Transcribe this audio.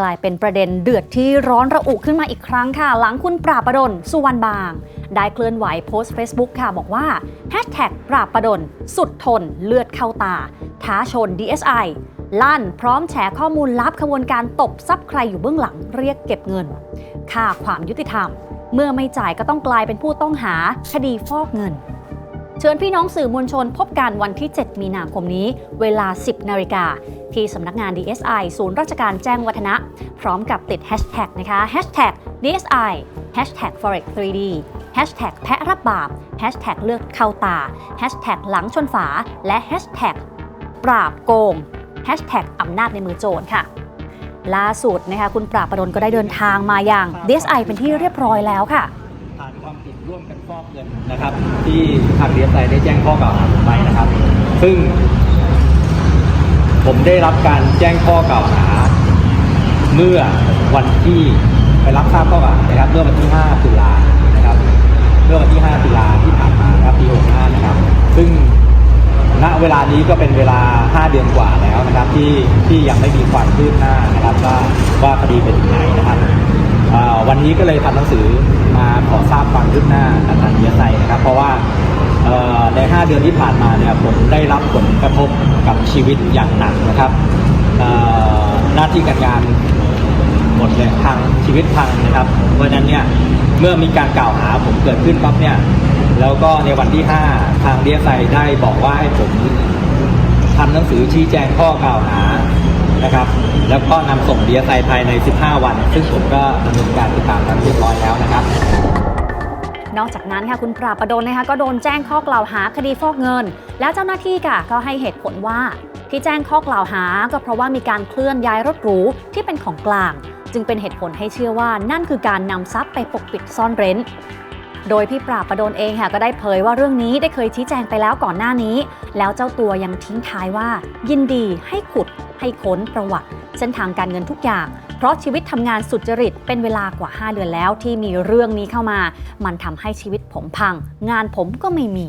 กลายเป็นประเด็นเดือดที่ร้อนระอุขึ้นมาอีกครั้งค่ะ หลังคุณปราบประดลสุวรรณบาง ได้เคลื่อนไหวโพสต์ Facebook ค่ะ บอกว่า Hashtag ปราบประดลสุดทนเลือดเข้าตา ท้าชน DSI ลั่นพร้อมแฉข้อมูลลับขบวนการตบทรัพย์ใครอยู่เบื้องหลังเรียกเก็บเงิน ค่าความยุติธรรม เมื่อไม่จ่ายก็ต้องกลายเป็นผู้ต้องหาคดีฟอกเงิน เชิญพี่น้องสื่อมวลชนพบกันวันที่ 7 มีนาคมนี้ เวลา 10 นาฬิกา ที่สำนักงาน DSI ศูนย์ราชการแจ้งวัฒนะ พร้อมกับติด Hashtag นะคะ Hashtag DSI Hashtag Forex 3D Hashtag แพะรับบาป Hashtag เลือกเข้าตา Hashtag หลังชนฝา และ Hashtag ปราบโกง Hashtag อำนาจในมือโจรค่ะล่าสุดนะคะคุณปราบประดลก็ได้เดินทางมาอย่าง DSI เป็นที่เรียบร้อยแล้วค่ะ ฐานความผิดร่วมกันฟอกเงินนะครับ ที่ทางดีเอสไอได้แจ้งข้อกล่าวหาผมไปนะครับ ซึ่ง ผมได้รับการแจ้งข้อกล่าวหา เมื่อวันที่ไปรับทราบข้อกล่าวหานะครับ เมื่อวันที่ 5 ตุลานะครับ เมื่อวันที่ 5 ตุลาที่ผ่านมานะครับปี 65 นะครับ ซึ่งณเวลานี้ก็เป็นเวลา 5 เดือนกว่าแล้วนะครับ ที่ที่ยังไม่มีความคืบหน้านะครับว่าว่าคดีเป็นถึงไหนะครับอ่าวันนี้ก็เลยทำหนังสือมาขอทราบความคืบหน้ากับทางดีเอสไอนะครับ เพราะว่าใน 5 เดือนที่ผ่านมาเนี่ยผมได้รับผลกระทบกับชีวิตอย่างหนักนะครับหน้าที่การงานหมดเลยทางชีวิตพังนะครับ เพราะฉะนั้นเนี่ยเมื่อมีการกล่าวหาผมเกิดขึ้นปั๊บเนี่ยแล้วก็ในวันที่ 5 ทางเดีเอสไอได้บอกว่าให้ผมทำหนังสือชี้แจงข้อกล่าวหา นะครับ แล้วก็นำส่งดีเอสไอภายใน 15 วัน ซึ่งผมก็ดำเนินการติดตามนั้นเรียบร้อยแล้วนะครับนอกจากนั้นค่ะคุณปราบประดลนะคะก็โดนแจ้งข้อกล่าวหาคดีฟอกเงิน แล้วเจ้าหน้าที่ค่ะก็ให้เหตุผลว่า ที่แจ้งข้อกล่าวหาก็เพราะว่ามีการเคลื่อนย้ายรถหรูที่เป็นของกลาง จึงเป็นเหตุผลให้เชื่อว่านั่นคือการนำทรัพย์ไปปกปิดซ่อนเร้น โดยพี่ปราบประดลเองค่ะก็ได้เผยว่าเรื่องนี้ได้เคยชี้แจงไปแล้วก่อนหน้านี้ แล้วเจ้าตัวยังทิ้งท้ายว่า ยินดีให้ขุด ให้ค้นประวัติ เส้นทางการเงินทุกอย่าง เพราะชีวิตทำงานสุจริตเป็นเวลากว่า 5 เดือนแล้วที่มีเรื่องนี้เข้ามา มันทำให้ชีวิตผมพัง งานผมก็ไม่มี